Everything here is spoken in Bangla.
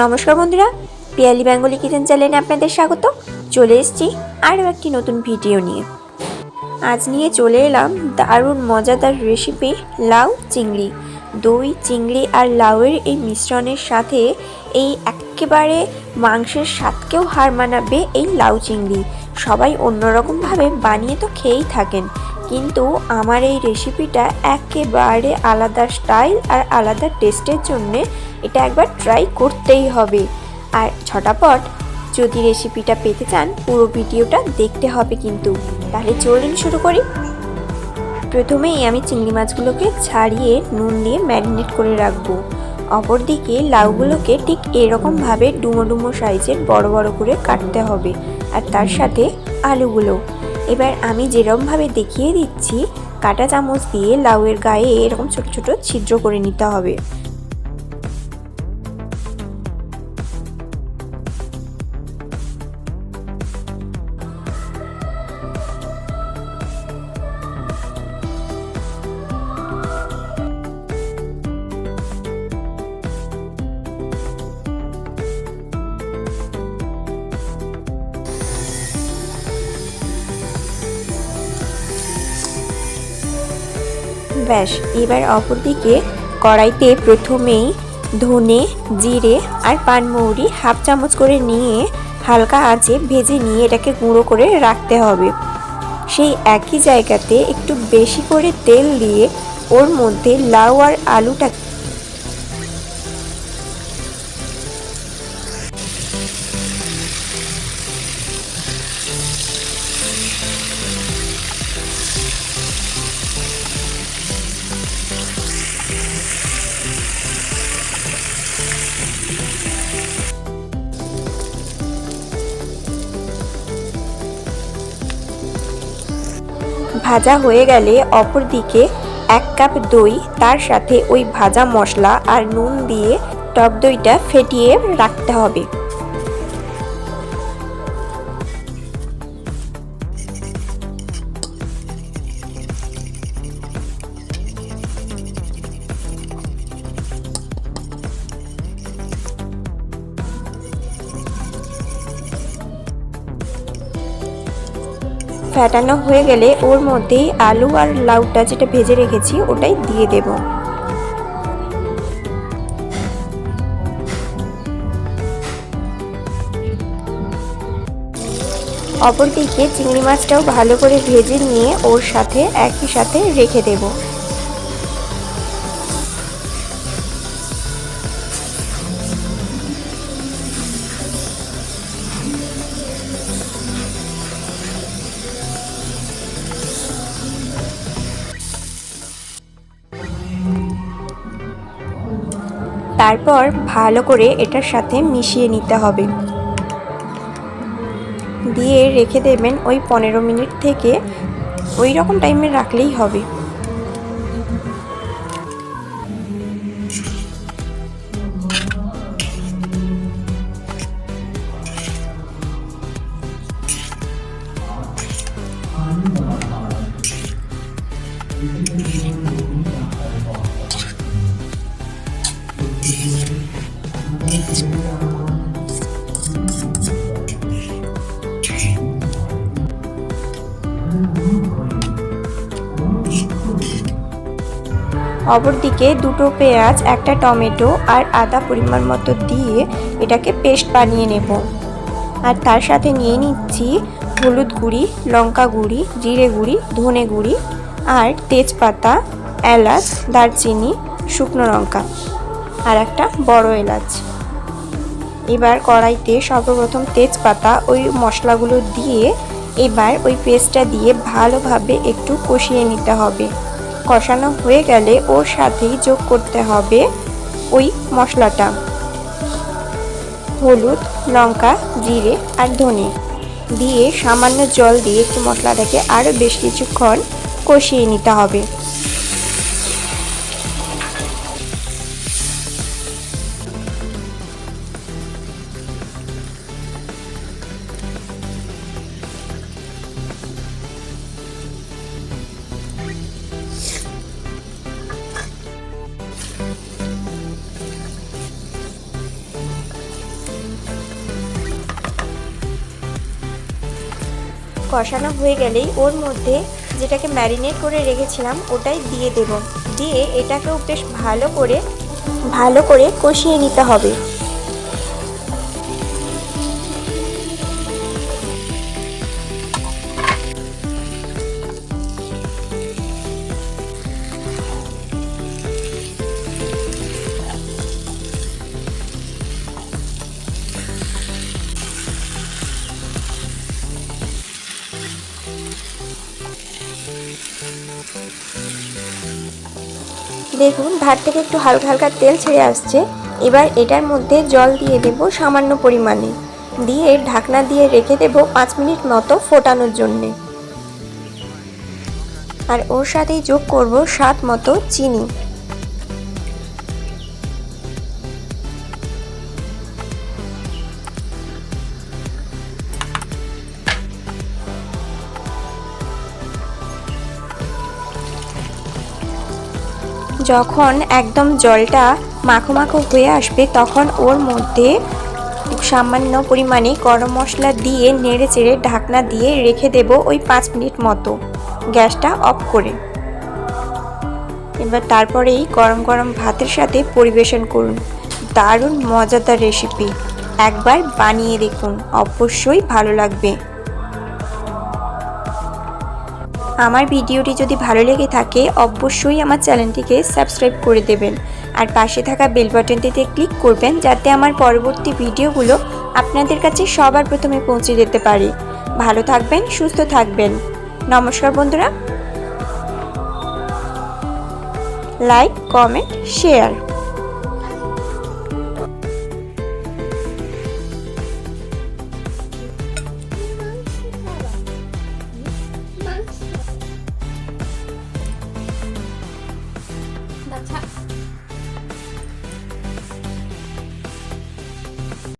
নমস্কার বন্ধুরা, পিয়ালি বেঙ্গলি কিচেন চ্যানেলে আপনাদের স্বাগত। চলে এসেছি আরও একটি নতুন ভিডিও নিয়ে। আজ নিয়ে চলে এলাম দারুণ মজাদার রেসিপি লাউ চিংড়ি। দই, চিংড়ি আর লাউয়ের এই মিশ্রণের সাথে এই একেবারে মাংসের স্বাদকেও হার মানাবে এই লাউ চিংড়ি। সবাই অন্যরকমভাবে বানিয়ে তো খেয়েই থাকেন। কিন্তু আমার এই রেসিপিটা একেবারে আলাদা স্টাইল আর আলাদা টেস্টের জন্যে এটা একবার ট্রাই করতেই হবে। আর ছটাপট যদি রেসিপিটা পেতে চান, পুরো ভিডিওটা দেখতে হবে কিন্তু। তাহলে চলুন শুরু করি। প্রথমেই আমি চিংড়ি মাছগুলোকে ছাড়িয়ে নুন দিয়ে ম্যারিনেট করে রাখব। অপরদিকে লাউগুলোকে ঠিক এরকমভাবে ডুমো ডুমো সাইজের বড় বড় করে কাটতে হবে। আর তার সাথে আলুগুলো। এবার আমি যেরকমভাবে দেখিয়ে দিচ্ছি, কাটা চামচ দিয়ে লাউয়ের গায়ে এরকম ছোট ছোট ছিদ্র করে নিতে হবে। ব্যাস, এবার অপরদিকে কড়াইতে প্রথমেই ধনে, জিরে আর পানমৌরি হাফ চামচ করে নিয়ে হালকা আঁচে ভেজে নিয়ে এটাকে গুঁড়ো করে রাখতে হবে। সেই একই জায়গাতে একটু বেশি করে তেল দিয়ে ওর মধ্যে লাউ আর আলুটা ভাজা হয়ে গেলে অপর দিকে এক কাপ দই, তার সাথে ওই ভাজা মশলা আর নুন দিয়ে টক দইটা ফেটিয়ে রাখতে হবে। ফ্যাটানো হয়ে গেলে ওর মধ্যেই আলু আর লাউটা যেটা ভেজে রেখেছি, ওটাই দিয়ে দেব। অপরদিকে চিংড়ি মাছটাও ভালো করে ভেজে নিয়ে ওর সাথে, একই সাথে রেখে দেবো। তারপর ভালো করে এটার সাথে মিশিয়ে নিতে হবে। দিয়ে রেখে দেবেন ওই পনেরো মিনিট থেকে ওই রকম টাইমে রাখলেই হবে। অপরদিকে দুটো পেঁয়াজ, একটা টমেটো আর আদা পরিমাণ মতো দিয়ে এটাকে পেস্ট বানিয়ে নেব। আর তার সাথে নিয়ে নিচ্ছি হলুদ গুঁড়ি, লঙ্কা গুঁড়ি, জিরে গুঁড়ি, ধনে গুঁড়ি আর তেজপাতা, এলাচ, দারচিনি, শুকনো লঙ্কা আর একটা বড় এলাচ। এবার কড়াইতে সর্বপ্রথম তেজপাতা ওই মশলাগুলো দিয়ে এবার ওই পেস্টটা দিয়ে ভালোভাবে একটু কষিয়ে নিতে হবে। কষানো হয়ে গেলে ওর সাথেই যোগ করতে হবে ওই মশলাটা। হলুদ, লঙ্কা, জিরে আর ধনে দিয়ে সামান্য জল দিয়ে একটু মশলাটাকে আরও বেশ কিছুক্ষণ কষিয়ে নিতে হবে। কষানো হয়ে গেলেই ওর মধ্যে যেটাকে ম্যারিনেট করে রেখেছিলাম ওটাই দিয়ে দেব। দিয়ে এটাকেও বেশ ভালো করে ভালো করে কষিয়ে নিতে হবে। দেখুন ধার থেকে একটু হালকা হালকা তেল ছেড়ে আসছে। এবার এটার মধ্যে জল দিয়ে দেব সামান্য পরিমাণে। দিয়ে ঢাকনা দিয়ে রেখে দেব পাঁচ মিনিট মতো ফোটানোর জন্যে। আর ওর সাথেই যোগ করব স্বাদ মতো চিনি। যখন একদম জলটা মাখো মাখো হয়ে আসবে, তখন ওর মধ্যে সামান্য পরিমাণে গরম মশলা দিয়ে নেড়ে চেড়ে ঢাকনা দিয়ে রেখে দেব ওই পাঁচ মিনিট মতো গ্যাসটা অফ করে। এবার তারপরেই গরম গরম ভাতের সাথে পরিবেশন করুন। দারুণ মজাদার রেসিপি একবার বানিয়ে দেখুন, অবশ্যই ভালো লাগবে। আমার ভিডিওটি যদি ভালো লেগে থাকে, অবশ্যই আমার চ্যানেলটিকে সাবস্ক্রাইব করে দেবেন। আর পাশে থাকা বেল বাটনটিতে ক্লিক করবেন, যাতে আমার পরবর্তী ভিডিওগুলো আপনাদের কাছে সবার প্রথমে পৌঁছে যেতে পারে। ভালো থাকবেন, সুস্থ থাকবেন। নমস্কার বন্ধুরা। Like, comment, share.